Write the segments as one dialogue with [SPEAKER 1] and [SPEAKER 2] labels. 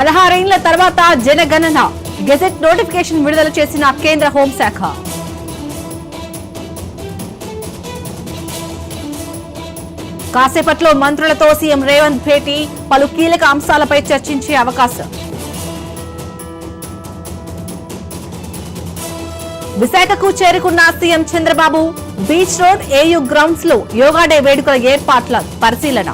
[SPEAKER 1] పదహారేళ్ళ తర్వాత జనగణన. Gazette notification విడుదల చేసిన కేంద్ర హోంశాఖ. కాసేపట్లో మంత్రులతో సీఎం రేవంత్ భేటీ పలు కీలక అంశాలపై చర్చించే అవకాశం. విశాఖకు చేరుకున్న CM Chandrababu beach road AU గ్రౌండ్స్లో యోగా డే వేడుకల ఏర్పాట్ల పరిశీలన.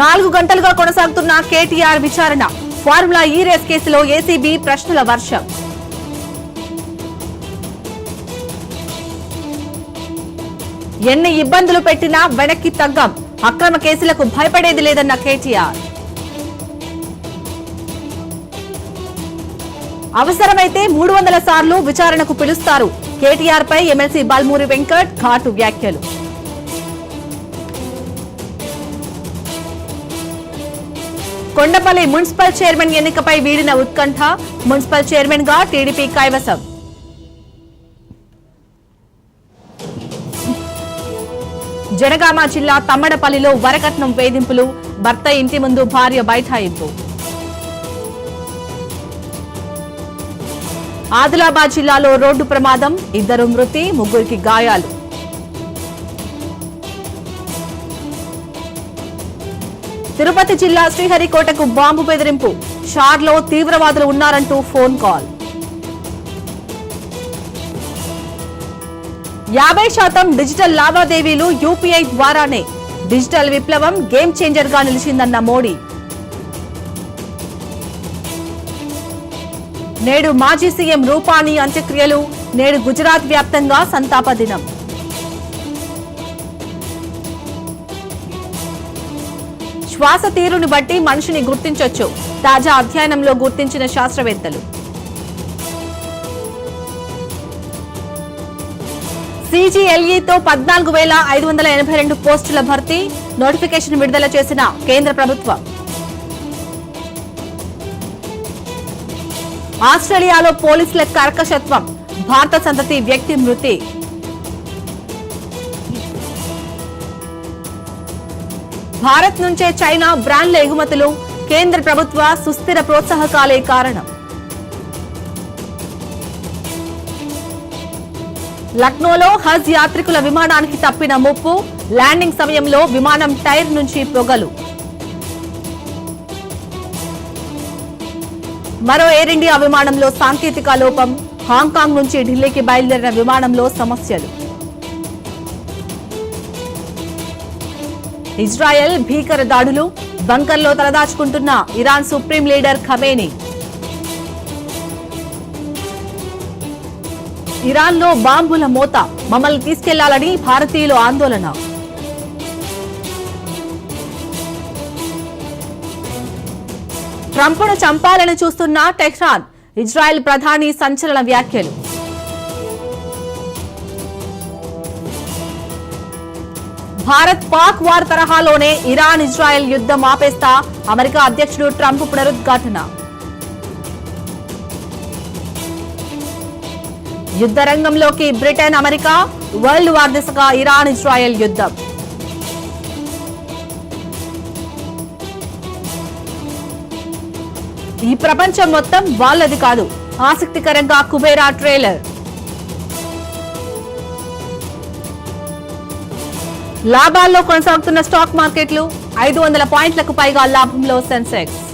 [SPEAKER 1] నాలుగు గంటలుగా కొనసాగుతున్న కేటీఆర్ విచారణ. ఫార్ములా ఈ రేస్ కేసులో ఏసీబీ ప్రశ్నల వర్షం. ఎన్ని ఇబ్బందులు పెట్టినా వెనక్కి తగ్గం. అక్రమ కేసులకు భయపడేది లేదన్న కేటీఆర్. అవసరమైతే మూడు వందల సార్లు విచారణకు పిలుస్తారు. కేటీఆర్ పై ఎమ్మెల్సీ బాల్మూరి వెంకట్ ఘాటు వ్యాఖ్యలు. కొండపల్లి మున్సిపల్ చైర్మన్ ఎన్నికపై వీడిన ఉత్కంఠ మున్సిపల్ చైర్మన్గా టీడీపీ కైవసం. జనగామ జిల్లా తమ్మడపల్లిలో వరకట్నం వేధింపులు భర్త ఇంటి ముందు భార్య బైఠాయింపు. ఆదిలాబాద్ జిల్లాలో రోడ్డు ప్రమాదం ఇద్దరు మృతి ముగ్గురికి గాయాలు. తిరుపతి జిల్లా శ్రీహరికోటకు బాంబు బెదిరింపు. షార్లో తీవ్రవాదులు ఉన్నారంటూ ఫోన్ కాల్. యాభై శాతం డిజిటల్ లావాదేవీలు యూపీఐ ద్వారానే. డిజిటల్ విప్లవం గేమ్ చేంజర్గా నిలిచిందన్న మోడీ. నేడు మాజీ సీఎం రూపానీ అంత్యక్రియలు నేడు గుజరాత్ వ్యాప్తంగా సంతాప దినం. శ్వాస తీరుని బట్టి మనిషిని గుర్తించొచ్చు. తాజా అధ్యయనంలో గుర్తించిన శాస్త్రవేత్తలు. సీజీఎల్ఈతో పద్నాలుగు వేల ఐదు వందల ఎనభై రెండు పోస్టుల భర్తీ నోటిఫికేషన్ విడుదల చేసిన కేంద్ర ప్రభుత్వం. ఆస్ట్రేలియాలో పోలీసుల కర్కశత్వం భారత సంతతి వ్యక్తి మృతి. భారత్ నుంచే చైనా బ్రాండ్ల ఎగుమతులు కేంద్ర ప్రభుత్వ సుస్థిర ప్రోత్సాహకాలే కారణం. లక్నోలో హజ్ యాత్రికుల విమానానికి తప్పిన ముప్పు ల్యాండింగ్ సమయంలో విమానం టైర్ నుంచి పొగలు. మరో ఎయిర్ ఇండియా విమానంలో సాంకేతిక లోపం హాంకాంగ్ నుంచి ఢిల్లీకి బయలుదేరిన విమానంలో సమస్యలు. ఇజ్రాయెల్ భీకర దాడులు బంకర్లో తలదాచుకుంటున్న ఇరాన్ సుప్రీం లీడర్ ఖమేని. ఇరాన్లో బాంబుల మోత మమ్మల్ని తీసుకెళ్ళాలని భారతీయులు ఆందోళన. ట్రంప్ను చంపాలని చూస్తున్న టెహ్రాన్ ఇజ్రాయెల్ ప్రధాని సంచలన వ్యాఖ్యలు. భారత్ పాక్ వార్ తరహాలోనే ఇరాన్ ఇజ్రాయెల్ యుద్ధం ఆపేస్తా అమెరికా అధ్యక్షుడు ట్రంప్ పునరుద్ఘాటన. యుద్ధ రంగంలోకి బ్రిటన్ అమెరికా వరల్డ్ వార్ దిశగా ఇరాన్ ఇజ్రాయెల్ యుద్ధం. ఈ ప్రపంచం మొత్తం వాళ్ళది కాదు. ఆసక్తికరంగా కుబేరా ట్రైలర్. లాభాల్లో కొనసాగుతున్న స్టాక్ మార్కెట్లు ఐదు వందల పాయింట్లకు పైగా లాభంలో సెన్సెక్స్.